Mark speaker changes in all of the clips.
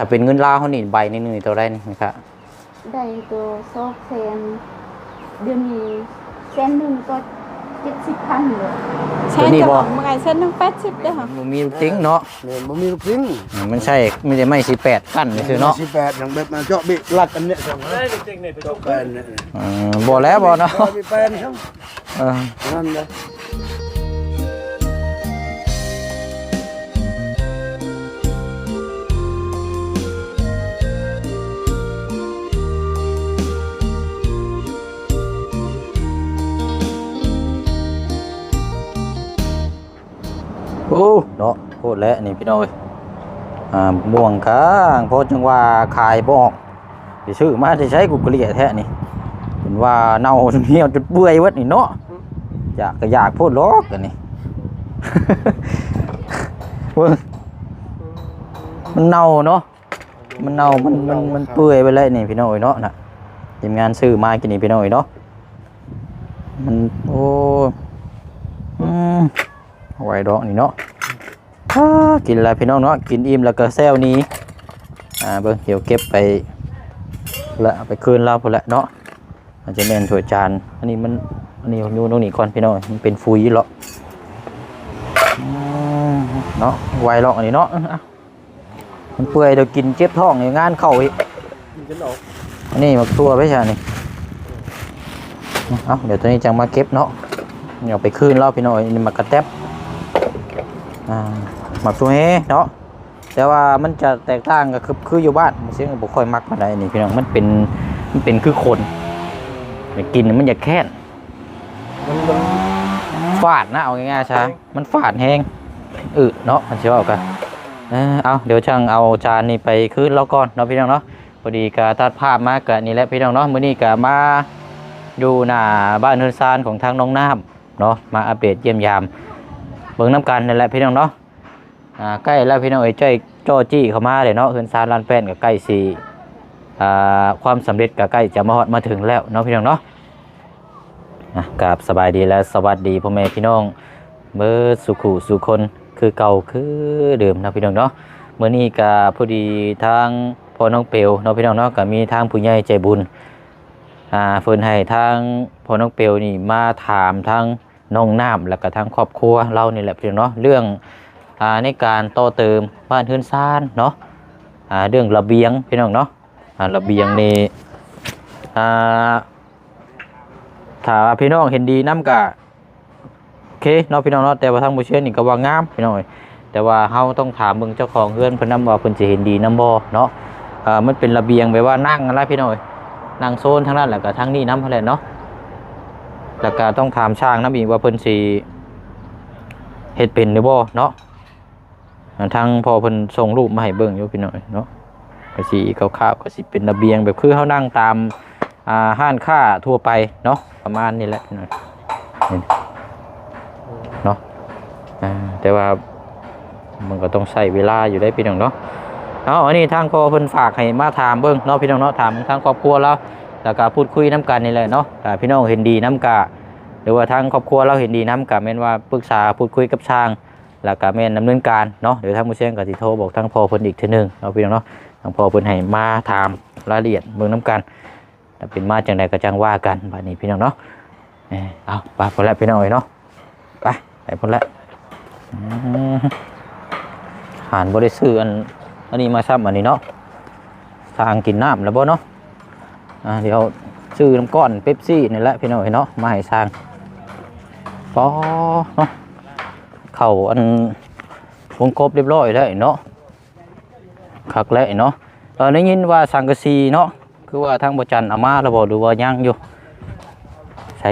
Speaker 1: ถ้าเป็นเงินลาวเขานี่ใบหนึงนี่เท่าไรนี่ครับ
Speaker 2: ได้ตัวซอกแซนเดือนนี้แสนหนึ่งก็เจ็ดสิบพันเลย
Speaker 3: ใช่จะบอกมาไงเส้นหนึงแปดสิบเด้อค่ะ
Speaker 1: มันมีลูกติ้งเนาะ
Speaker 4: เนี่ยบ่มีลูกชิ้น
Speaker 1: อืมมันใช่ไม่ได้ไม่สิแปดกั้นนี่คือเนาะ
Speaker 4: สิบแปดอย่างแบบมาเจาะบิลัดอันเนี้ยสองได้จริงๆเนี่ยไปเจาะแปนเนี่ย
Speaker 1: อืมบ่แล้วบ่เนาะ
Speaker 4: เจาะบิแปนครับ
Speaker 1: เออ
Speaker 4: นั่นเลย
Speaker 1: อ้เนาะโคตรแล้วนี่พี่น้อยอ่าม่วงค้างเพราะจังว่าขายบ่ออกสิซื้อมาสิใช้กูเกลียแท้นี่เป็นว่าเน่าจนเหี่ยวจนเปื่อยเวัดนี่เนาะอยากก็อยากพูดลอกกันนี่ เบิ่งมันเน่าเนาะมันเน่ามันมันมันเปื่อยไปเลยนี่พี่น้อยเนาะน่ะทีมงานซื้อมากินนี่พี่น้อยเนาะมันโอ้อืมเอาไว้ดอกนี่เนาะ กินอะไรพี่น้องเนาะกินอิ่มแล้วก็แซวนี้อ่าเบิ่งเดี๋ยวเก็บไปละไปคืนเราพุ่นละเนาะอาจจะแม่นถ้วยจานอันนี้มันอันนี้อยู่ตรงนี้ก่อนพี่น้องมันเป็นฟุยหรอกเนาะไวหรอกอันนี้เนาะอะมันเปื่อยเดี๋ยวกินเจ็บท้องอย่างงานเข้าอีกอันนี้มักตัวไปใช่นี่เอาเดี๋ยวตัวนี้จังมาเก็บเนาะเดี๋ยวไปคืนเราพี่น้องนนี้มากระแตบอ่า หมักตัวเฮเนาะแต่ว่ามันจะแตกต่างกับคือคืออยู่บ้านเสียงบ่ค่อยมักปานใดนี่พี่น้องมันเป็นมันเป็นคือคนไปกินมันอยากแค้นฟาดนะเอาง่ายๆใช่มันฟาดแห้งอึเนาะมันสิว่ากันเออเอาเดี๋ยวช่างเอาจานนี้ไปคืนเราก่อนเนาะพี่น้องเนาะพอดีกะตัดภาพมากะนี่แหละพี่น้องเนาะมื้อนี้กะมาอยู่หน้าบ้านเฮือนซานของทางน้องน้ำเนาะมาอัปเดตเยี่ยมยามเบิ่งน้ำกันนั่นแหละพี่น้องเนาะ อ่าใกล้แล้วพี่น้องเอ้ยใจจ้อจี้เข้ามาเลยเนาะเฮือนซานลานแป้นกับใกล้สีอ่าความสำเร็จกับใกล้จะมาฮอดมาถึงแล้วเนาะพี่น้องเนาะอะกราบสบายดีและสวัสดีพ่อแม่พี่น้องเบิดสุขุสุคนคือเก่าคือเดิมเนาะพี่น้องเนาะเมื่อนี้ก็พอดีทางพ่อน้องเปียวเนาะพี่น้องเนาะก็มีทางผู้ใหญ่ใจบุญอ่าเฟินให้ทางพ่อน้องเปียวนี่มาถามทางน้องน้ำแล้วก็ทางครอบครัวเรานี่แหละพี่น้องเนาะเรื่อง ในการต่อเติมบ้านเฮือนซ่านเนาะเรื่องระเบียงพี่น้องเนาะระเบียงนี่ถ้าพี่น้องเห็นดีน้ำกะโอเคเนาะพี่น้องเนาะแต่ว่าทางผู้เชียวนี่ก็ว่างามพี่น้องเอ้ยแต่ว่าเฮาต้องถามเบิ่งเจ้าของเฮือนเพิ่นนำว่าเพิ่นสิเห็นดีนํบ่เนาะมันเป็นระเบียงแบบว่านั่งอะไรพี่น้องเอ้ยนางโซนทั้งนั้นแหละก็ทั้งนี้น้ำพะแลนเนาะแล้วก็ต้องถามช่างน้ำอีกว่าเพิ่นสีเฮ็ดเป็นหรือบ่เนาะ ทางพอเพิ่นส่งรูปมาให้เบิ่งอยู่พี่น้อยเนาะก็สิคร่าวๆก็สิเป็นระเบียงแบบคือเฮานั่งตามอ่าห้านค้าทั่วไปเนาะประมาณนี้แหละพี่น้อยเนาะอ่าแต่ว่ามันก็ต้องใช้เวลาอยู่ได้พี่น้องเนาะเอาอันนี้ทางพ่อเพิ่นฝากให้มาถามเบิ่งเนาะพี่น้องเนาะถามทางครอบครัวเราแล้วก็พูดคุยน้กันนี่แหละเนาะถ้าพี่น้องเห็นดีน้กะหรือว่าทางครอบครัวเราเห็นดีน้กะแม่นว่าปรึกษาพูดคุยกับช่าง แล้วก็แม่นดำเนินการเนาะเดี๋ยวทางผู้เชี่ยวก็สิโทรบอกทางพ่อเพิ่นอีกทื่อนึงเนาพี่น้องเนาะทางพ่อเพิ่นให้มาถามรายละเอียดเบิ่งน้กันถ้าเป็นมาจังใดก็จังว่ากันบัดนี้พี่น้องเนาะเอ้ยเอาไปพุ่นละพี่น้องเอ้ยเนาะไปไปพุ่นละหานบ่ได้ซื้ออันอันนี้มาซ้ำอันนี้เนาะทางกินน้ำแล้วบ่เนาะเดี๋ยวซื้อน้ำก้อนเป๊ปซี่นี่แหละพี่น้อยเนาะมาให้สร้างปอเนาะ เข่าอันวงกบเรียบร้อยแล้วเนาะคักแล้วเนาะตอนนี้ยินว่าสังกะสีเนาะคือว่าทางบจันอามาแล้วบ่หรือว่ายังอยู่ใช่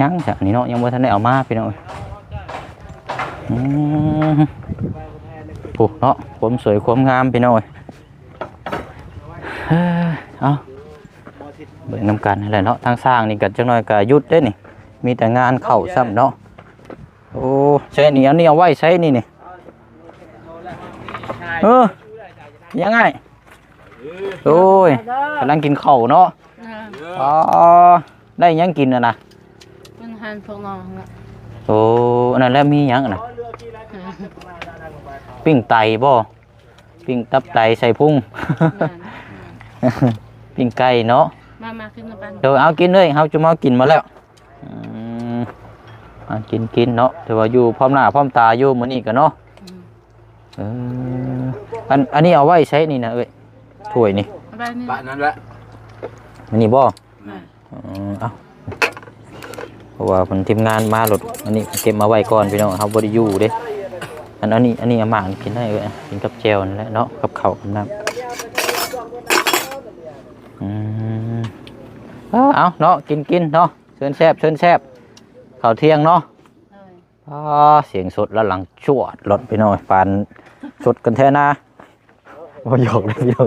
Speaker 1: ยังจ้ะนี่เนาะยังบ่ทันได้เอามาพี่น้อยอืมปุ๊เนาะความสวยความงามพี่น้อยเอ้าเบิ่งนำกันนั่นแหละเนาะทางสร้างนี่กันจังหน่อยก็หยุดได้นี่มีแต่งานเข้าซ้ำเนาะ ใช่นี่อันนี้เอาไว้ใช้นี่นี่เออยังไงโอ้ยกำลังกินข้าวเนาะอ๋อได้หยังกินอะนะ
Speaker 2: มันหันพวกน้องอะ
Speaker 1: โอ้อันนั้นแล้วมีหยังอะนะปิ้งไตบ่ปิ้งตับไตใส่พุงปิ้งไก่เนาะ
Speaker 5: มามาขึ้นมาปัน
Speaker 1: เดี๋ยวเอากินเลยเฮาจะมากินมาแล้วอืมอะ กินกินเนาะแต่ว่าอยู่พร้อมหน้าพร้อมตาอยู่มื้อนี้กันเนาะเอออันอันนี้เอาไว้ใช้นี่นะเอ้ยถ้วยนี่
Speaker 5: เอาไปนี่
Speaker 4: บ้านนั้นแหละ
Speaker 1: อันนี้บ่เออเอาเพราะว่าเพิ่นทีมงานมาหลดอันนี้เก็บมาไว้ก่อนพี่น้องเฮาบ่ได้อยู่เด้อันอันนี้อันนี้อาม่ากินได้เอ้ยกินกับแจ่วนั่นแหละเนาะกับข้าวกับน้ำอืมเอาเอาเนาะกินกินเนาะเชิญแซบเชิญแซบ ข้าวเที่ยงเนาะอ๋อเสียงสดแล้วหลังจวดรถไปหน่อยปานสดกันแท้นะบ่หยอกเลยพี่น้อง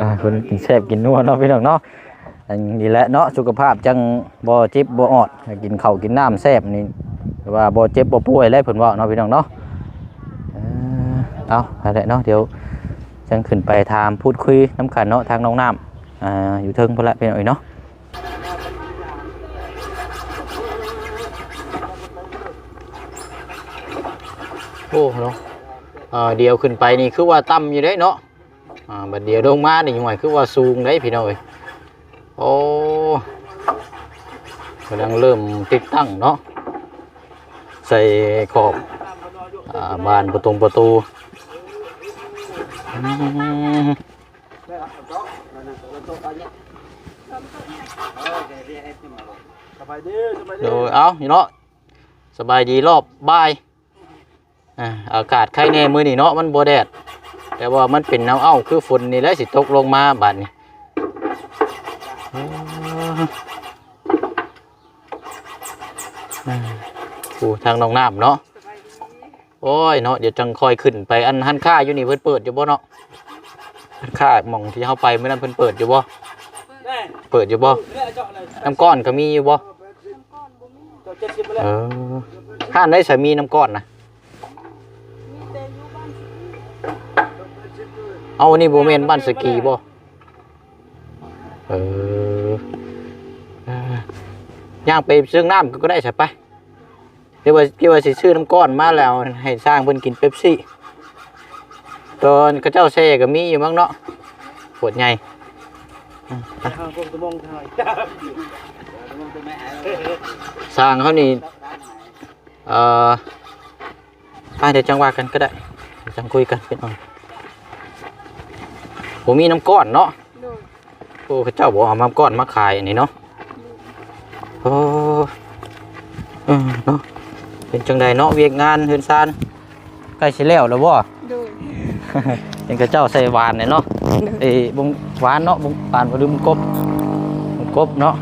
Speaker 1: อ่าคนกินแซบกินนัวเนาะพี่น้องเนาะอันนี้แหละเนาะสุขภาพจังบ่เจ็บบ่ออดให้กินข้าวกินน้ำแซบนี่แต่ว่าบ่เจ็บบ่ป่วยเลยเพิ่นว่าเนาะพี่น้องเนาะเออเอาอะไรเนาะเดี๋ยวจังขึ้นไปถามพูดคุยน้ำขันเนาะทางน้องน้ำอ่าอยู่เทิงพนละเป็นหน่อยเนาะ โอ้เนาะเดียวขึ้นไปนี่คือว่าต่ำอยู่ได้เนาะบัดเดียวลงมานี่หน่วยคือว่าสูงได้พี่น้อยโอ้กำลังเริ่มติดตั้งเนาะใส่ขอบอบานประตูประตู
Speaker 4: ดีสบายดี
Speaker 1: โดยเอาอยู่เนาะสบายดีรอบบ่าย อ่าอากาศไข้แน่มือนี่เนาะมันบ่แดด แต่ว่ามันเป็นน้ำเอ้าคือฝนนี่แหละสิตกลงมาบาดนี้อ่ากูทางน้องน้ำเนาะโอ้ยเนาะเดี๋ยวจังคอยขึ้นไปอันหันค่าอยู่นี่เพิ่นเปิดอยู่บ่เนาะหันค่ามองที่เฮาไปเมื่อนั้นเพิ่นเปิดอยู่บ่เปิดอยู่บ่น้ำก้อนก็มีอยู่บ่เออห้านได้สามีน้ำก้อนนะ เอาอันนี้โบเมนบ้านสกีบ่เออย่างไปซื้อน้ำก็ได้ใช่ปะเดี๋ยวว่าเดี๋ยวว่าสิซื้อน้ำก้อนมาแล้วให้สร้างเพิ่นกินเป๊ปซี่ ตอนเขาเจ้าเซ่ก็มีอยู่มั้งเนาะปวดใหญ่
Speaker 4: ทาง
Speaker 1: สร้างเขานี่เอ่อไปเดี๋ยวจังว่ากันก็ได้จังคุยกันเป็นอ่อน ผมมีน้ำก้อนเนาะโอ้เขาเจ้าบอกเอาน้ำก้อนมาขายอันนี้เนาะโอ้เออเนาะเป็นจังใดเนาะเวียกงานเฮือนซานใกล้สิแล้วแล้วบ่
Speaker 3: โดย
Speaker 1: เป็นกระเจ้าใส่หวานเนี่ยเนาะเอ้ยบงหวานเนาะบงหวานบ่ลืมกบมงกบเนาะ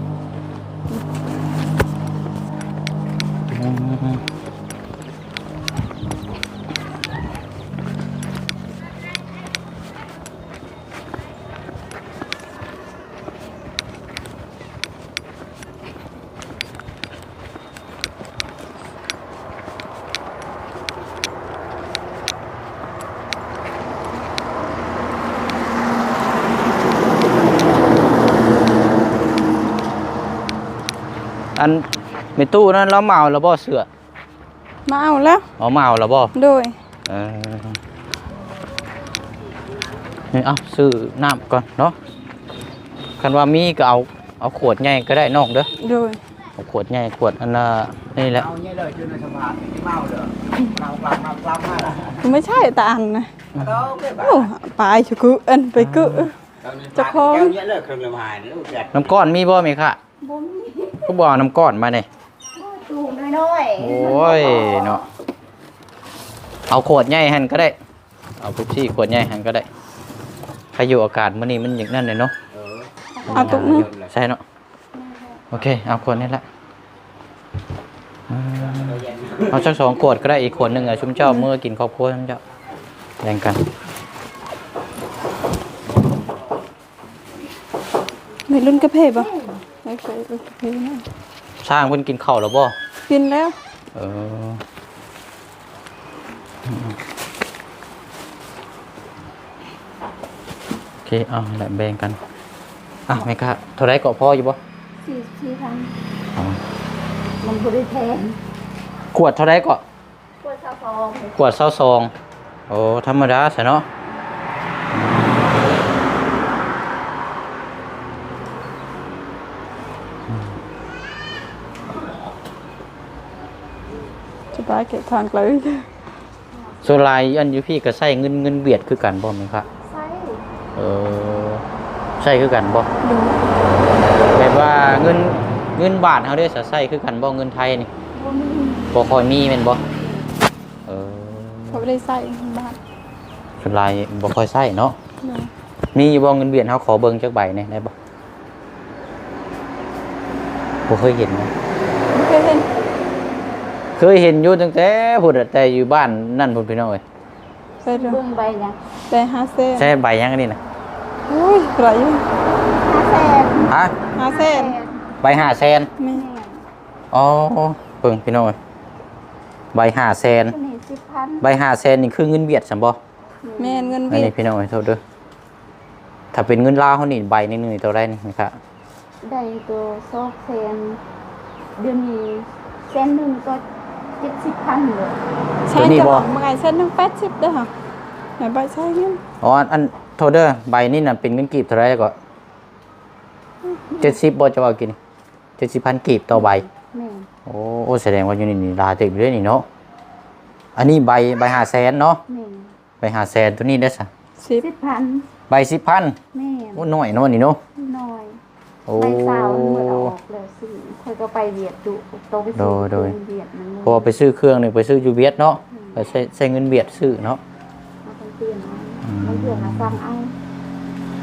Speaker 1: ในตู้นั้นเราเมาแล้วบ่เสือ
Speaker 3: มาเอาแล้ว
Speaker 1: อ๋อเมาแล้วบ่
Speaker 3: โดย
Speaker 1: เออนี่เอาซื้อน้ำก่อนเนาะคันว่ามีก็เอาเอาขวดใหญ่ก็ได้นอกเด้อ
Speaker 3: โดย
Speaker 1: เอาขวดใหญ่ขวดอันน่ะนี่แหละ
Speaker 4: เอาเนี่ยเลยชื่อในสภาพเมาเลยเรากลับมากลับมาละ
Speaker 3: ไม่ใช่ตาอันนะโอ้ไปชุกุอันไปกุจะคล้อง
Speaker 4: เนี่ยเลยเครื่องละหายลูกแก
Speaker 1: น้ำก้อนมีบ่มีค่ะ
Speaker 2: บ่มี
Speaker 1: ก็บ่เอาน้ำก้อนมาเนี่ย
Speaker 2: ตู น้อยๆ
Speaker 1: โอ้ยเนาะเอาขวดใหญ่หันก็ได้ เอาปุ๊บซี่ขวดใหญ่หันก็ได้ใครอยู่อากาศมื้อนี้มันอย่างนั้นเลยเนาะ
Speaker 3: เอาตุ๊กนึง
Speaker 1: ใช่เนาะโอเค เอาขวดนี้ละอืมเอาสักสองขวดก็ได้อีกขวดหนึ่งอะชุมเจ้าเมื่อกินครอบครัวชุมเจ้าแบ่งกัน
Speaker 3: ไม่รุ่นกระเพาะป่ะไม่เคยรุ่นกระเพาะนะ
Speaker 1: สร้างเพิ่นกินข้าวแล้วบ่
Speaker 3: กินแล้ว
Speaker 1: เออ โอเคเอาละแบ่งกันอะแม่ค่ะเท่าไรก็พออยู่บ่
Speaker 2: สี่สี่พัน
Speaker 1: อ๋อ
Speaker 2: มันบริแทน
Speaker 1: ขวดเท่าไรก็
Speaker 2: กวดซาฟอง
Speaker 1: ขวดเศร้าซองโอ้ธรรมดาซะเนาะ
Speaker 3: สบายเก็บทางเลย
Speaker 1: ส่วนหลายอันอยู่พี่ก็ใช้เงินเงินเบียดคือกันบ่แม่นครับ
Speaker 2: ใช่
Speaker 1: เออใช่คือกันบ่
Speaker 3: ดู
Speaker 1: แบบว่าเงินเงินบาทเฮาได้สะใช้คือกันบ่เงินไทยนี่
Speaker 2: บ่มี
Speaker 1: บ่ค่อยมีแม่นบ่เออ
Speaker 3: เขาไม่ได้ใส่บ้าน
Speaker 1: ส่วนหลายบ่ค่อยใช้เนาะ
Speaker 3: ดู
Speaker 1: มีอยู่บ่เงินเบียดเฮาขอเบิ่งจักใบหนี่อยได้บ่บ่เคยเห็นนะ
Speaker 3: ไม่เคยเห็น
Speaker 1: เคยเห็นอยู่ตั้งแต่พุ่นอะแต่อยู่บ้านนั่นพุ่นพี่น้องเอ้ย
Speaker 3: ไปดู
Speaker 2: เบิ่งใบเนี่ย
Speaker 3: แต่ห้าเส้น
Speaker 1: ใช้ใบยังอันนี้น่ะ
Speaker 3: อุ้ยไหลอยู่
Speaker 2: ห้าแสน
Speaker 1: ฮะ
Speaker 3: ห้าเส้น
Speaker 1: ใบ5แสน
Speaker 3: ไม่
Speaker 2: แม่
Speaker 1: อ๋อเบิ่งพี่น้องเอ้ยใบ5แสน
Speaker 2: คนนี้สิบพัน
Speaker 1: ใบ5แสนนี่คือเงินเบียดซั่นบ่
Speaker 3: แม่นเงิน
Speaker 1: อัน
Speaker 3: เวีย
Speaker 1: นี้
Speaker 3: ด
Speaker 1: พี่น้องเอ้ยโทษเด้อถ้าเป็นเงินลาวเขานี่ใบหนึงนี่เท่าไหร่นี่นะครับ
Speaker 2: ได้ตัวสองแสนเดือนนี้แสนหนึ่งก็ เจ็ดสิบพันเลย
Speaker 3: ใช้จะบอกเมื่อไงเส้นหนึ่งแปดสิบเด้อค่ะไหนใบใช้เงิน
Speaker 1: อ๋อ อันอันโทษเด้อใบนี่น่ะเป็นเงินกีบเท่าไหร่ก็70บ่จะว่ากิน70,000กีบต่อใบ
Speaker 2: แม่
Speaker 1: โอ้โอ้แสดงว่าอยู่นี่นี่ลาเต็มเลยนี่เนาะ อันนี้ใบใบหาแสนเนาะ
Speaker 2: แม่
Speaker 1: ใบหาแสนตัวนี้ได้อสะ
Speaker 3: สิบ
Speaker 2: สิบพัน
Speaker 1: ใบสิบพัน
Speaker 2: แม่
Speaker 1: โอ้น้อยเนาะนี่เนาะ
Speaker 2: น้อย
Speaker 1: โอ้
Speaker 2: ใบสาวมันหมดเอาออกแล้วซื้อ คอยก็ไปเวียดดุโตไปซื้อ
Speaker 1: โดย
Speaker 2: เวียดมันหมด
Speaker 1: พอไปซื้อเครื่องนี่ไปซื้อยูเวียดเนาะไปใช้ใช้เงินเบียดซื้อเนาะ
Speaker 2: เอาไปเปลี่ยนเอามันเปลี่ยนมาสั่งเอา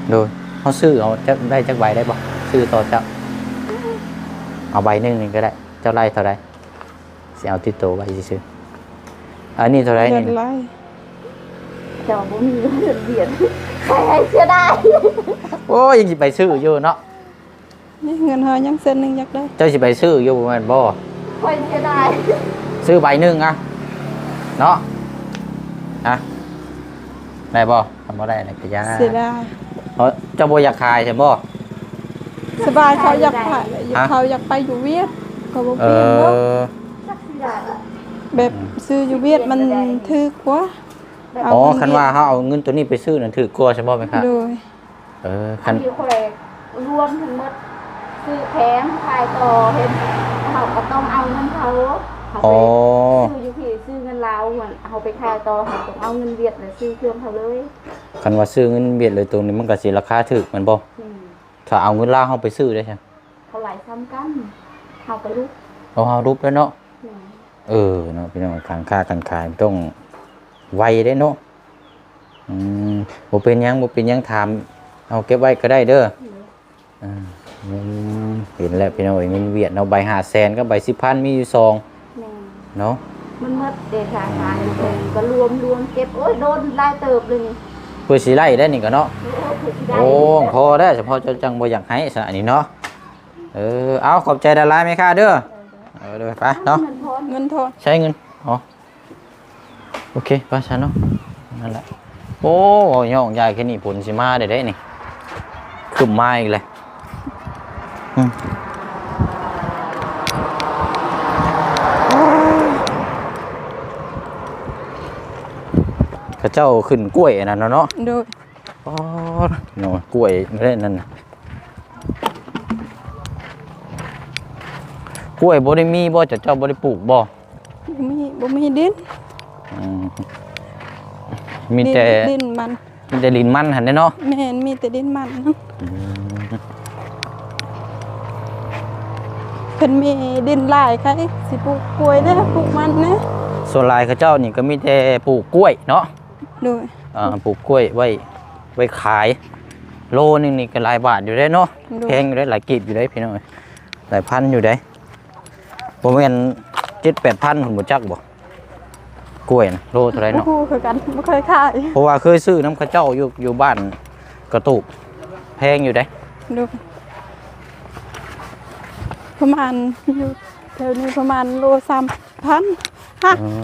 Speaker 1: โดยเขาซื้อเอาจะได้จักใบได้บ่ซื้อต่อจักเอาใบหนึงนี่ก็ได้ เจ้าไร่เท่าไรสิเอาติดตัวไว้ซื้อๆอันนี้เท่าไร
Speaker 3: เดือ
Speaker 1: นี่
Speaker 3: นไร
Speaker 2: แต่ว่าบ่มีเงินเวียดใครให้เสียได้
Speaker 1: โอ้ยยังสิไปซื้ออยู่เนาะ
Speaker 3: นี่เงินเฮายังเส้นหนึ่งอยากได้
Speaker 1: เจ้าสิไปซื้ออยู่บ่แม่นบ่
Speaker 2: คอยเสียได้
Speaker 1: ซื้อใบหนึ่งอะเนาะอะได้บ่ทำบ่ได้อะไรก็ยา
Speaker 3: เสียดาย
Speaker 1: เพราะเจ้าบ่อยากขายใช่บ่
Speaker 3: สบายเขาอยากไปเขาอยากไปอยู่เวียดเขาบอก
Speaker 1: เอ
Speaker 3: เพียงว่า
Speaker 1: อ
Speaker 2: จักสิได้
Speaker 3: แบบซื้ออยู่เวียดมันถือกว่าเอา
Speaker 1: อ๋อ
Speaker 3: เงิน
Speaker 1: คันว่าเขาเอาเงินตัวนี้ไปซื้อนั่นถือกลัวใช่บ่ไหมครับ
Speaker 3: โดย
Speaker 1: เออ
Speaker 2: อั
Speaker 1: คั
Speaker 2: น
Speaker 1: น
Speaker 2: นี้คอยรวมทั้งหมด ซื้อแพงขายต่อเห็นเขาก็ต้องเอาเงินเขาเขา
Speaker 1: อ๋
Speaker 2: ไป
Speaker 1: อ
Speaker 2: ซื้ออยู่ที่ซื้อเงินลาวเหมือนเอาไปขายต่อเขาต้องเอาเงินเวียดเลยซื้อเครื่องเขาเลย
Speaker 1: คันว่าซื้อเงินเบียดเลยตรงนี้มันก็สิราคาถูกแมันบ่
Speaker 2: อืม
Speaker 1: ถ้าเอาเงินลาวเฮาไปซื้อได้ใช่
Speaker 2: เขาหลายซ้ำกันเขาไปลุก
Speaker 1: เอาเฮารูปแล้วเนาะ
Speaker 2: อืม
Speaker 1: เออเนาะพี่น้องการค้าการขายมันต้องไวได้เนาะอืมบ่เป็นหยังบ่เป็นหยังถาม เอาเก็บไว้ก็ได้เด้ออ่าอืม เห็นแล้วพี่น้องเอ้ยเงินเวียดเนาะใบหาแสนกับใบสิบพันมีอยู่ซอง
Speaker 2: แม่
Speaker 1: เนาะ
Speaker 2: มันหมดเดชาขายเลยก็รวมรวมเก็บโอ้ยโดนลายเติบเลยนี่
Speaker 1: เพื่อสิไล่ได้นี่ก็เนาะ
Speaker 2: โอ้ยถูกได้
Speaker 1: โอ้พอได้เฉพาะเจ้าจังบ่อยากให้ซะอันนี้เนาะเออเอาขอบใจดาราไหมค่ะเด้อเออเด้อไปเนาะ
Speaker 2: เงินทอน
Speaker 3: เงินทอน
Speaker 1: ใช้เงินอ๋อโอเคไปซะเนาะนั่นแหละโอ้ย่องใหญ่แค่นี้ผลสิมาได้ได้นี่ขึ้นมาอีกเลยอืมเขาเจ้าขึ้นกล้วยอันนั้นน่ะเนาะ
Speaker 3: โดย
Speaker 1: อ๋อเนาะกล้วยไม่ได้นั่นน่ะกล้วยบ่ได้มีบ่จะเจ้าบ่ได้ปลูกบ่
Speaker 3: บ่มีบ่มีดิน
Speaker 1: อืมมี
Speaker 3: ดิน
Speaker 1: แต่
Speaker 3: ดินมัน
Speaker 1: มีแต่ลินมันหันได้เนาะ
Speaker 3: แม่นมีแต่ดินมันนั่นเพิ่ นมีดินหลายใครสิปลูกกล้วยเด้อปลูกมันนะ
Speaker 1: ส่วนหลายเขาเจ้านี่ก็มีแต่ปลูกกล้วยเนาะ
Speaker 3: โดย
Speaker 1: อ่าปลูกกล้วยไว้ไว้ขาย โลนึงนี่ก็หลายบาทอยู่ได้เนาะแพงอยู่ได้หลายกีบอยู่ได้พี่น้องหลายพันอยู่ได้บ่แม่น7-8,000หุ่นบ่จักบ่กล้วยน่ะโลเท่าไหร่
Speaker 3: บ่
Speaker 1: เนาะ
Speaker 3: ฮู้คือกันบ่เคยขาย
Speaker 1: เพราะว่าเคยซื้อน้ำเข้าเจ้าอยู่อยู่บ้านกระตุกแพงอยู่ได้
Speaker 3: โดย ประมาณอยู่แถวนี้ประมาณโล3,000ฮะ
Speaker 1: เออ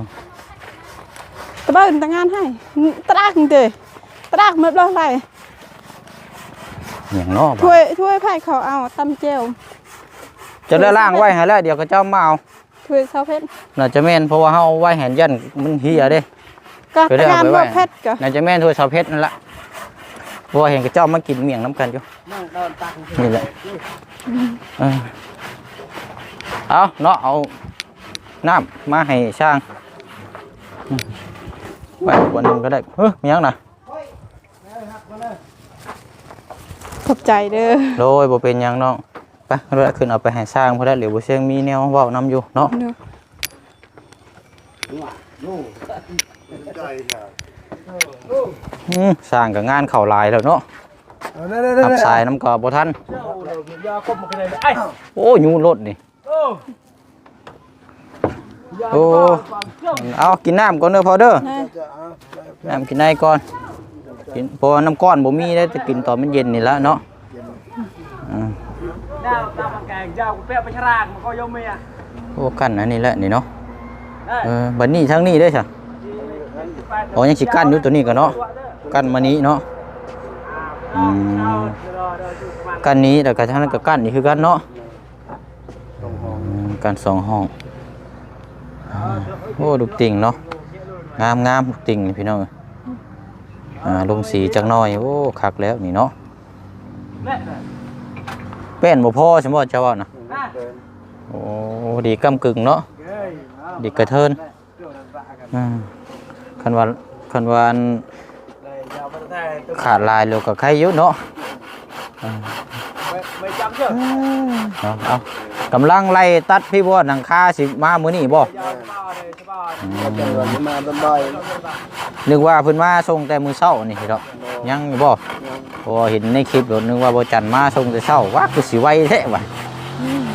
Speaker 3: ตะเบิ้นตะงานให้ตรากจริงเตตรากหมดแล้วไร
Speaker 1: อย่างเนาะ
Speaker 3: ถ้วยถ้วยไผ่เขาเอาตำเจียว
Speaker 1: จะได้ล่างไว้ให้แล้วเดี๋ยวเขาเจ้ามาเอา
Speaker 3: ถ้วยเซาเพชร
Speaker 1: น่าจะแม่นเพราะว่าเฮาเอาไว้แหนยันมันเหียเด้
Speaker 3: ก็
Speaker 1: ไปได้เอา
Speaker 3: งาม
Speaker 1: ไปไว้
Speaker 3: บ่เพชรก็
Speaker 1: น่าจะแม่นโทรศัพท์เพชรนั่นละเพราะว่าเห็นกระเจ้ามากินเมี่ยงน้ำกันอยู่นี่แหละเออ เอาเนาะเอาน้ำมาให้ช่างอืมไปวันหนึงก็ได้เฮ้ยมียังนะ
Speaker 3: ขอบใจเด้อ
Speaker 1: โดยบ่เป็นหยังน้องไปเราได้ขึ้นเอาไปให้สร้างเพราะได้เหลือบ่เสียงมีแนวเว้านำอยู่เนาะ
Speaker 3: เด้อ
Speaker 1: อืมสร้างกับงานเข้าหลายแล้วเนาะ
Speaker 4: นั่นนั่นนั่
Speaker 1: ทับ
Speaker 4: น
Speaker 1: สายน้ำก็บ่ทัน
Speaker 4: ยาคบมากันเลยไอ้
Speaker 1: โอ้ยูรถนี่
Speaker 4: โอ้
Speaker 1: โอ้เอากินน้ำก่อนเด้อพอเด้อ
Speaker 3: นะ
Speaker 1: น้ำกินได้ก่อนกินเพราะว่าน้ำก้อนบ่มีได้จะกินตอนมันเย็นนี่ละเนาะอืม
Speaker 4: ดาวดาวมังแกงยาวกูเป๊ะไปชรางมันก็ยมเมีย
Speaker 1: โอ้กันอันนี้แหละนี่เนาะเออบัดนี้ทั้งนี้เด้อจ้ะอ๋อยังสิกั้นอยู่ตัวนี้ก็เนาะกั้นมานี้เนาะอืมกั้นนี้แล้วก็ทั้งนั้นก็กั้นนี่คือกันเนาะอืม กันสองห้องโอ้ลูกติ่งเนาะงามงามลูกติ่งพี่น้องอ่าลงสีจักหน่อยโอ้คักแล้วนี่เนาะแป้นบ่พ่อใช่บ่เจ้าว่านะโอ้ดีกำกึ่งเนาะดีกระเทินอะคันว่าคันว่าอันขาดลายแล้วก็ใครอยู่เนาะ
Speaker 4: ไม่จำเชื่อ
Speaker 1: เอาเอากำลังไล่ตัดพี่บ่หนังคาสิมามื้อนี้บ่
Speaker 4: ยาวบ้าเลยใช่ป่ะ
Speaker 1: อืม
Speaker 4: จังหวะนี้มาบ่อย
Speaker 1: นึกว่าเพิ่นมาส่งแต่มื้อเช้านี่เนาะยังอยู่บ่เพราะว่าเห็นในคลิปแล้วนึกว่าบ่จันมาส่งแต่เช้าว่าคือสิไวแท้ว่ะ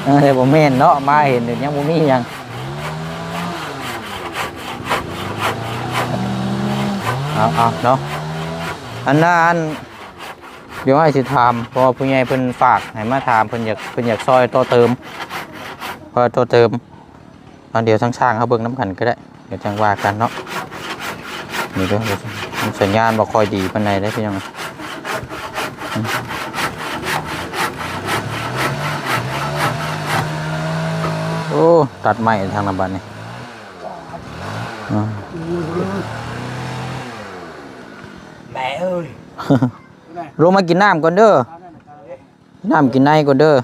Speaker 1: เออแต่บ่แม่นเนาะมาเห็นเดี๋ยวยังบ่มีหยังเอาเอาเนาะอันนั้น เดี๋ยวให้สิถามเพราะว่าผู้ใหญ่เพิ่นฝากให้มาถามเพิ่นอยากเพิ่นอยากซอยต่อเติมเพอต่อเติมเอาเดี๋ยวทั้งช่างเขาเบิ่งน้ำกันก็ได้เดี๋ยวจังว่ากันเนาะนี่เด้วยสัญญาณบ่ค่อยดีปานใดได้อพี่น้องอืมโอ้ตัดไม้ทางลำบันนี่อ่า
Speaker 4: แหมเอ้ย
Speaker 1: ลงมากินน้ำก่อนเด้อน้ำกินในก่อนเด้อ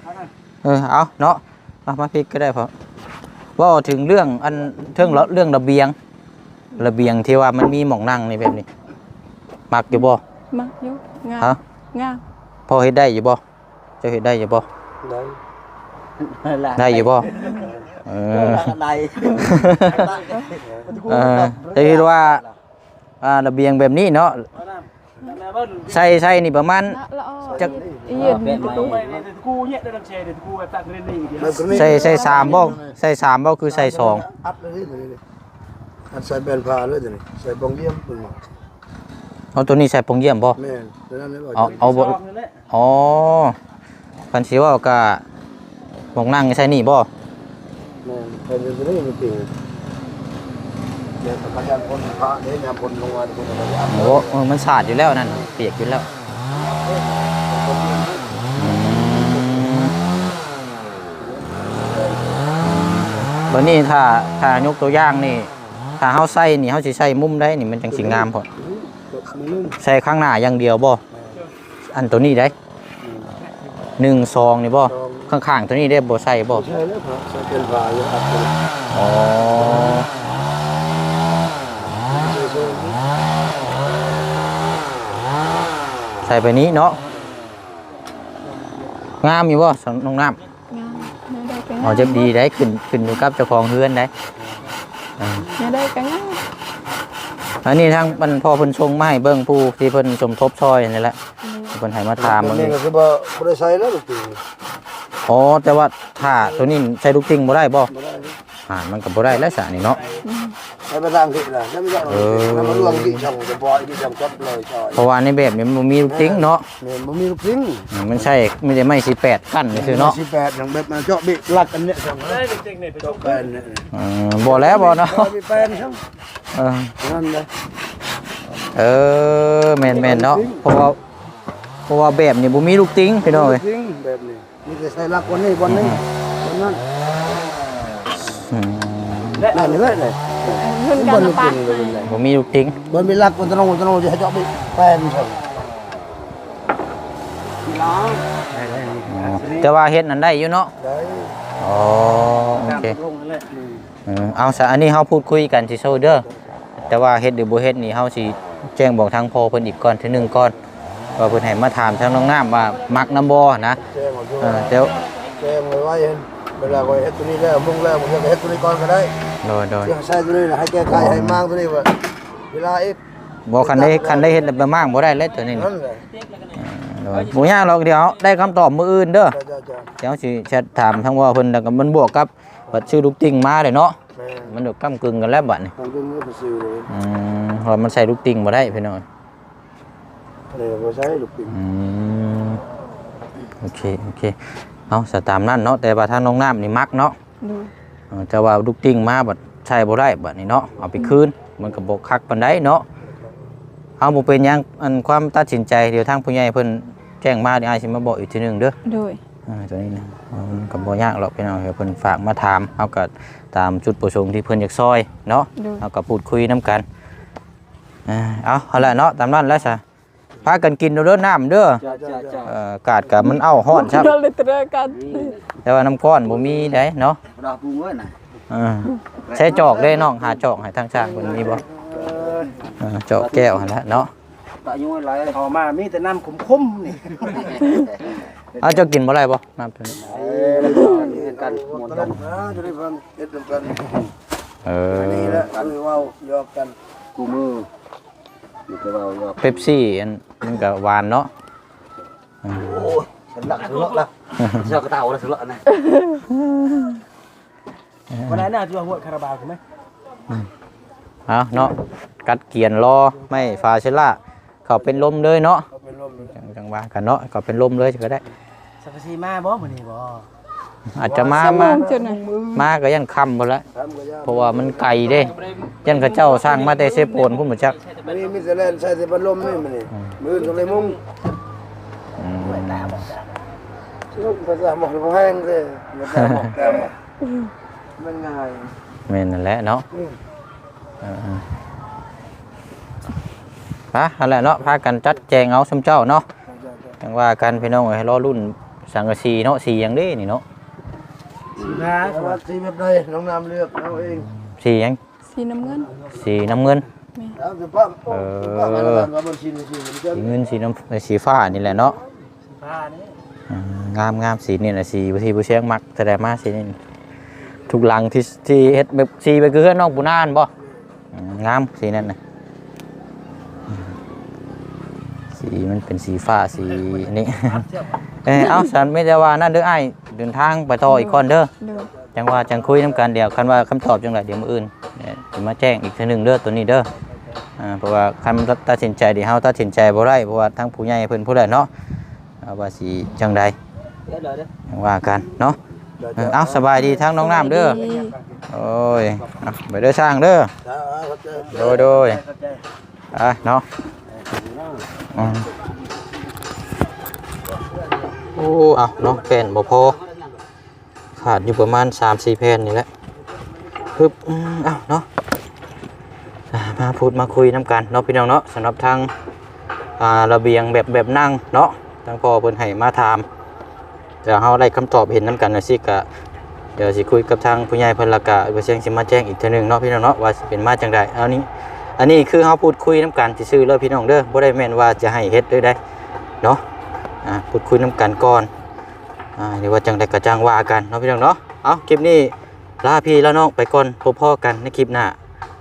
Speaker 1: เออเอาเนาะเอามาพริกก็ได้พอเว่าถึงเรื่องอันเรื่องเรื่องระเบียง ระเบียงที่ว่ามันมีหมองนั่งนี่แบบนี้ มักอยู่บ่
Speaker 3: มาอยู่งาม
Speaker 1: ฮะ
Speaker 3: งาม
Speaker 1: พอเฮ็ดได้อยู่บ่เจะเฮ็ดได้อยู่บ่ได้อยู่บ่เออ
Speaker 4: ได้
Speaker 1: เออจะคิดว่าอ่าระเบียงแบบนี้เนาะ ใส่ใส่นี่ประมาณ
Speaker 3: ละละอ้อ
Speaker 1: จัก
Speaker 3: เย็น
Speaker 4: ตู้ไปเนี่ยกูเนี่ยได้ลำเชยเดี๋ยวกูแบบตักเรนนี่เดี๋ยว
Speaker 1: ใส่ใส่สามบ่ใส่สามบ่คือใส่สอง
Speaker 5: อัดเลยนี่อัดใส่แบนพาเลยตัวนี้ใส่บองเยี่ยมเป็นหมอ
Speaker 1: เอาตัวนี้ใส่ปงเยี่ยมบ่
Speaker 5: แม่นตัวนั้นเลยว่า
Speaker 1: เอาเอาบ่อ๋อคันสิว่าก็หมองนั่งใส่นี่บ่
Speaker 5: แม่นเป็นตัวนี้มันจริง เนี่ยพยายามคนพระเนี่ยยามคนลงมาคนอะไรอัด
Speaker 1: โอ้เออมันสาดอยู่แล้วนั่นเปียกอยู่แล้วอืมบัดนี้ถ้าถ้ายกตัวอย่างนี่ถ้าเฮาใส่นี่เฮาสิใส่มุมได้นี่มันจังสิงามพอ
Speaker 5: มือนึง
Speaker 1: ใส่ข้างหน้าอย่างเดียวบ่อันตัวนี้ได้หนึ่งซองนี่บ่ข้างๆตัวนี้ได้บ่ใส่บ่
Speaker 5: ใช่แล้วพระใส่เป็นพาอยู่อัดเลย
Speaker 1: อ๋อ ใส่ไปนี้เนาะงามอยู่บ่สน้องน้ำ
Speaker 3: งามเนี่ยได้ก็งาม
Speaker 1: อ๋อจะดีได้ขึ้นขึ้นอยู่กับเจ้าของเฮือนได้อ่า
Speaker 3: เนี่ยได้ก็งาม
Speaker 1: อันนี้ทางบรรพอเพิ่นส่งมาให้เบิ่งผู้ที่เพิ่นสมทบช่วยนี่แหละเพิ่นให้มาถาม
Speaker 5: มั
Speaker 1: เบิ่
Speaker 5: น
Speaker 1: ง
Speaker 5: นี่
Speaker 1: นี่
Speaker 5: ก็คือว่าบ่ได้ใส่แล้วลูกตี
Speaker 1: อ๋อแต่ว่าถ้าตัวนี้ใช้ลูกติ่งบ่ได้บ่
Speaker 5: บ่ได้
Speaker 1: อ่ามันก็บ่ได้แล้วสะนี่เนาะ
Speaker 5: ใช้ไปทางที่ล่ะแล้วไม่ได้แล้วมันรวมที่ช่องจะปล่อยที่ช่องจบเลยซอย
Speaker 1: เพราะว่าในแบบนี้มันบ่มีลูกติ่งเนาะ
Speaker 5: แม่นบ่มีลูกทิ้ง
Speaker 1: อืมมันใช่ไม่ได้ไม่18กั้นซื่อเนาะ
Speaker 5: 18อย่างแบบมันเจาะบิลัดอันเนี้ยช่อง
Speaker 4: ได้เด็กๆเนี่ยไปช
Speaker 5: เจาะ
Speaker 4: ม
Speaker 5: แปนเนี่ย
Speaker 1: เออบ่แล้วบ่เนาะ
Speaker 5: เจาะมีแปนช่อง
Speaker 1: เออ
Speaker 5: นั่นเลย
Speaker 1: เออแม่นๆเนาะเพราะว่าเพราะว่าแบบนี้บ่มีลูกติ่งพี่น้องเอ้ย
Speaker 5: ทิ้งแบบนี้นี่จะใส่ลักวันนี้วันนี้วันนั้น
Speaker 1: อืม
Speaker 5: นั่นนี่เลยเลย
Speaker 3: เพิ่น
Speaker 5: บ
Speaker 3: กัน
Speaker 5: น
Speaker 3: ละปะ
Speaker 5: กินเลยเลย
Speaker 1: บ่มีลูกติ้ง
Speaker 5: บนมีรักบนตะนงบนตะนงจะให้เจาะไปแปนชง
Speaker 4: น้อง
Speaker 1: อ๋อแต่ว่าเฮ็ดนั่นได้อยู่เนาะ
Speaker 5: ได้
Speaker 1: อ๋อโอ
Speaker 4: ตาม
Speaker 1: เค
Speaker 4: ลงนั่นแหละ
Speaker 1: เออเอาซะอันนี้เฮาพูดคุยกันสิโซเด้อแต่ว่าเฮ็ดหรือบ่เฮ็ดนี่เฮาสิแจ้งบอกทางพ่อเพิ่นอีกก่อนทีหนึงก่อนว่าเพิ่นให้มาถามทางน้องน้ำว่ามักน้ำบ่นะ
Speaker 5: แจ้งมาด้วย
Speaker 1: เออเดี๋ยว
Speaker 5: แจ้งไว้ไว้ เห็นเวลาไว้เฮ็ดตัวนี้แล้วมุ่งแล้วมึงจะเฮ็ดตัวนี้ก่อนก็ได้
Speaker 1: โดยโดย
Speaker 5: เรื่องใช้ตัวนี้นะให้แก้ไขให้มั่งตัวนี้ว่าเวลาอีก
Speaker 1: บ่คันได้คันได้เฮ็ดแล้วไปมากบ่ได้เลยตัวนี้
Speaker 5: นั่นแหละ
Speaker 1: โดยบ่ยากหรอกเดี๋ยวได้คำตอบมื้ออื่นเด้อ
Speaker 5: จ้าจ้าจ้า
Speaker 1: เดี๋ยวสิแชทถามทางว่าเพิ่นแล้วก็มันบวกกับบัดชื่อลูกติ่งมาเลยเนาะ
Speaker 5: แม่
Speaker 1: มันดอกก้ำกึ่งกันแล้วบัดนี่
Speaker 5: ทำตัวนี้ไปซื้อเลย
Speaker 1: อืมเพราะมันใส่ลูกติ่งบ่ได้พี่น้อง
Speaker 5: เลยเราใช้ลูกปิ่ง
Speaker 1: อืมโอเคโอเค เอาสตามนั่นเนาะแต่ว่าทางน้องน้ำนี่มักเนาะ
Speaker 3: ดู
Speaker 1: เออแต่ว่าลูกติ่งมาบัดใช้บ่ได้บัดนี้เนาะเอาไปคืนมันก็บ่คักปานใดเนาะเอาบ่เป็นหยังอันความตัดสินใจเดี๋ยวทางผู้ใหญ่เพิ่นแจ้งมาเดี๋ยวอ้ายสิมาบอกอีกทีหนึงเด้อ
Speaker 3: โดย
Speaker 1: อ่าตัวนี้นะมันก็บ่ยากหรอกพี่น้องเพิ่นฝากมาถามเฮาก็ตามจุดประสงค์ที่เพิ่นอยากซอยเนาะ
Speaker 3: โดย
Speaker 1: เฮาก็พูดคุยนํกันอ่าเอาเอาละเนาะตามนั้นแล้วซะ พากันกินเด้อน้ำเด้อ
Speaker 4: จ้าจ้าจ้า
Speaker 1: เอ่อกาดก็มันเอ้าฮ้อนครับ
Speaker 3: เราเลยตระกัน
Speaker 1: แต่ว่าน้ำก้อนบ่มีได้เนาะ
Speaker 4: ดอกปูเว้ยน่ะ
Speaker 1: อ่าใช้จอกได้น้องหาจอกให้ทางช่างเพิ่นมีบ่อ่าจอกแก้วหั่นละเนาะ
Speaker 4: ตะยุ่งอะไรพอมา มีแต่น้ำขมๆนี่
Speaker 1: เอาเจ้ากินบ่ได้บ่น้ำตัวนี้
Speaker 4: เออแล้วก็นี่กันหมด
Speaker 5: ตอน
Speaker 4: กั
Speaker 5: นั้นนนะจะได้ฟังเฮ็ดกัน
Speaker 1: เออ
Speaker 5: อันนี้แหละคือว่ายอกกัน
Speaker 4: กูมือ นี่ก็ว่าว่า
Speaker 1: เป๊ปซี่อันมันก็หวานเนาะ
Speaker 5: โอ้ยฉันหลักถึงละ
Speaker 4: เจ้ากระเต่าแล้วสุดละนะวันนั้นน่ะที่ว่าหัวคาราบาวใช่ไหม
Speaker 1: เอาเนาะกัดเกียนรอไม่ฟาเชล่าเขาเป็นลมเลยเนาะ
Speaker 5: เขาเป็นลมเลย
Speaker 1: จังจังว่ากันเนาะเขาเป็นลมเลยก็ได้
Speaker 4: สักซีมาบ่มื้อนี้บ่
Speaker 1: อาจจะมา
Speaker 3: สม
Speaker 1: มา
Speaker 3: องจุดไหน
Speaker 1: มาก็ยันค่ำหมดละ
Speaker 5: ทำก็ยาก
Speaker 1: เพราะว่ามันไกลเด้ ยันเขาเจ้าสร้างมาแต่เซโปนพุ่นบ่จัก
Speaker 5: มันนี่มีแต่แลนใช้แต่พัดลมนี่มันนี่มือตรงเลยมุ้ง
Speaker 1: อืม
Speaker 5: ลูกภาษาหมอกเขาแห้งเลยภาษาหมอกแต่มันง่าย
Speaker 1: แม่นนั่นแหละเนาะ
Speaker 5: อืม
Speaker 1: เออๆฮะนั่นแหละเนาะพากันจัดแจงเอาซุมเจ้าเนาะจังว่ากันพี่น้องให้รอรุ่นสังกะสีเนาะสีหยังเด้นี่เนาะ
Speaker 4: สีมา
Speaker 5: สวัสดีแบบใดน้องน้ำเลือกเอาเอง
Speaker 1: สีหยัง
Speaker 3: สีน้ำเงิน
Speaker 1: สีน้ำเงิน
Speaker 5: เอาสิป้าป้ามาแล้วกันว่าบนชินชินมันจะ
Speaker 1: สีเงินสีน้ำสีฟ้านี่แหละเนาะ
Speaker 4: ผ้านี่
Speaker 1: อืมงามงามสีนี่นะสีบางทีผู้เชียงมักแสดงมาสีนี่ทุกหลังที่ที่เฮ็ดแบบสีไปคือเฮือนน้องปูนานบ่อืมงามสีนั่นนะอืมสีมันเป็นสีฟ้าสีนี่เอ อเอาสันไม่ได้ว่านั่นเด้อไอ้ายเดินทางไปต่ออีกคนเด้อ
Speaker 3: โดย
Speaker 1: จังว่าจังคุยน้ำกันเดียวคันว่าคำตอบจังไรเดี๋ยวมื้ออื่นเนี่ยสิมาแจ้งอีกเทีนึงเด้อตัวนี้เด้ออ่าเพราะว่าคันตัดสินใจเดี๋ยวเฮาตัดสินใจบ่ได้เพราะว่าทั้งผู้ใหญ่เพิ่นผู้ใดเนาะเอาว่าสิจังใด
Speaker 4: เดี๋ยวเดี๋ยวเดี๋ยว
Speaker 1: จังว่ากันเนาะเออเอาสบายดีทั้งน้องน้ำเด้อ
Speaker 3: ดี
Speaker 1: โอ้ยเอาไปเด้อช่างเด้อโดยโดย
Speaker 4: เข้าใจ
Speaker 1: อะเนาะอืม โอ้เอาเนาะแผ่นบ่พอ ขาดอยู่ประมาณ 3-4แผ่นนี่แหละปึ๊บอืมเอาเนาะมาพูดมาคุยน้ำกันเนาะพี่น้องเนาะสำหรับทางระเบียงแบบแบบนั่งเนาะทางพ่อเพิ่นให้มาถามเดี๋ยวเราได้คำตอบเห็นน้ำกันนะสิกะเดี๋ยวสิคุยกับทางผู้ใหญ่เพิ่นละกะว่าเสียงสิมาแจ้งอีกเทีนึงเนาะพี่น้องเนาะว่าเป็นมาจังใดเอานี้อันนี้คือเฮาพูดคุยน้ำกันซื่อเลยพี่น้องเด้อบ่ได้แม่นว่าจะให้เฮ็ดเด้อได้เนาะ อ่าพูดคุยน้ำกันก่อนอ่าหรือว่าจังใดก็จังว่ากันเนาะพี่น้องเนาะเอาคลิปนี้ลาพี่ลาน้องไปก่อนพบพ่อกันในคลิปหน้า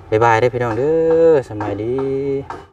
Speaker 1: บ๊ายบายได้พี่น้องเด้อสำบายดี